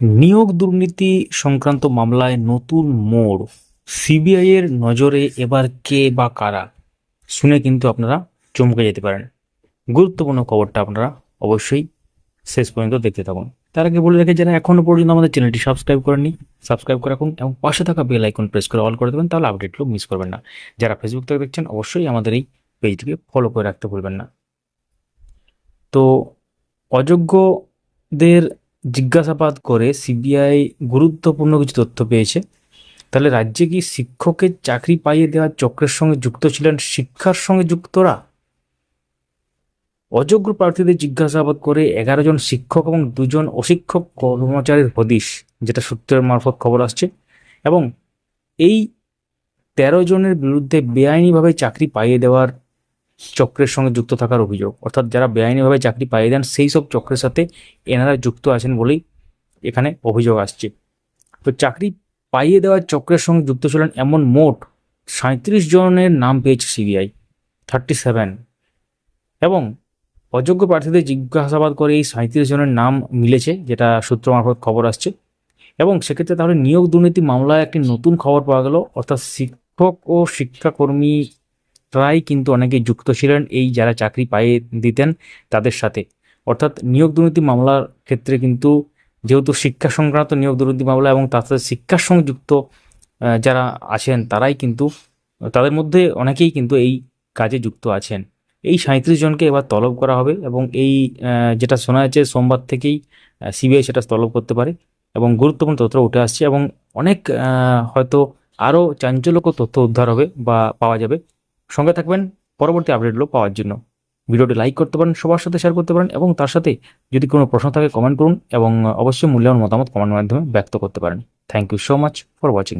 নিয়োগ দুর্নীতি সংক্রান্ত মামলায় নতুন মোড়। সিবিআই এর নজরে এবার কে বা কারা? শুনে কিন্তু আপনারা চমকে যেতে পারেন। গুরুত্বপূর্ণ খবরটা আপনারা অবশ্যই শেষ পর্যন্ত দেখতে থাকুন। তার আগে বলে রেখে, যারা এখনও পর্যন্ত আমাদের চ্যানেলটি সাবস্ক্রাইব করেননি, সাবস্ক্রাইব করে রাখুন এবং পাশে থাকা বেল আইকন প্রেস করে অল করে দেবেন, তাহলে আপডেটগুলো মিস করবেন না। যারা ফেসবুক থেকে দেখছেন, অবশ্যই আমাদের এই পেজটিকে ফলো করে রাখতে ভুলবেন না। তো অযোগ্যদের জিজ্ঞাসাবাদ করে সিবিআই গুরুত্বপূর্ণ কিছু তথ্য পেয়েছে। তাহলে রাজ্যে কি শিক্ষকের চাকরি পাইয়ে দেওয়ার চক্রের সঙ্গে যুক্ত ছিলেন শিক্ষার সঙ্গে যুক্তরা? অযোগ্য প্রার্থীদের জিজ্ঞাসাবাদ করে এগারো জন শিক্ষক এবং দুজন অশিক্ষক কর্মচারীর হদিশ, যেটা সূত্রের মারফত খবর আসছে। এবং এই তেরো জনের বিরুদ্ধে বেআইনিভাবে চাকরি পাইয়ে দেওয়ার চক্রের সঙ্গে যুক্ত থাকার অভিযোগ। অর্থাৎ যারা বেআইনিভাবে চাকরি পাইয়ে দেন, সেই সব চক্রের সাথে এনারা যুক্ত আছেন বলেই এখানে অভিযোগ আসছে। তো চাকরি পাইয়ে দেওয়ার চক্রের সঙ্গে যুক্ত ছিলেন এমন মোট সাঁত্রিশ জনের নাম পেয়েছে সিবিআই, থার্টি সেভেন। এবং অযোগ্য প্রার্থীদের জিজ্ঞাসাবাদ করে এই সাঁত্রিশ জনের নাম মিলেছে, যেটা সূত্র মারফত খবর আসছে। এবং সেক্ষেত্রে তাহলে নিয়োগ দুর্নীতি মামলায় একটি নতুন খবর পাওয়া গেল, অর্থাৎ শিক্ষক ও শিক্ষাকর্মীরাই কিন্তু অনেকে যুক্ত ছিলেন এই যারা চাকরি পাইয়ে দিতেন তাদের সাথে। অর্থাৎ নিয়োগ দুর্নীতি মামলার ক্ষেত্রে কিন্তু যেহেতু শিক্ষা সংক্রান্ত নিয়োগ দুর্নীতি মামলা এবং তার সাথে শিক্ষার সঙ্গে যুক্ত যারা আছেন তারাই কিন্তু, তাদের মধ্যে অনেকেই কিন্তু এই কাজে যুক্ত আছেন। এই সাঁত্রিশ জনকে এবার তলব করা হবে এবং এই যেটা শোনা যাচ্ছে সোমবার থেকেই সিবিআই সেটা তলব করতে পারে এবং গুরুত্বপূর্ণ তথ্য উঠে আসছে এবং অনেক হয়তো আরও চাঞ্চল্যকর তথ্য উদ্ধার হবে বা পাওয়া যাবে। সঙ্গে থাকবেন। পরবর্তী আপডেটগুলো পাওয়ার জন্য। ভিডিওটি লাইক করতে পারেন, সবার সাথে শেয়ার করতে পারেন এবং তার সাথে যদি কোনো প্রশ্ন থাকে কমেন্ট করুন এবং অবশ্যই মূল্যায়ন মতামত কমেন্ট মাধ্যমে ব্যক্ত করতে পারেন। Thank you so much for watching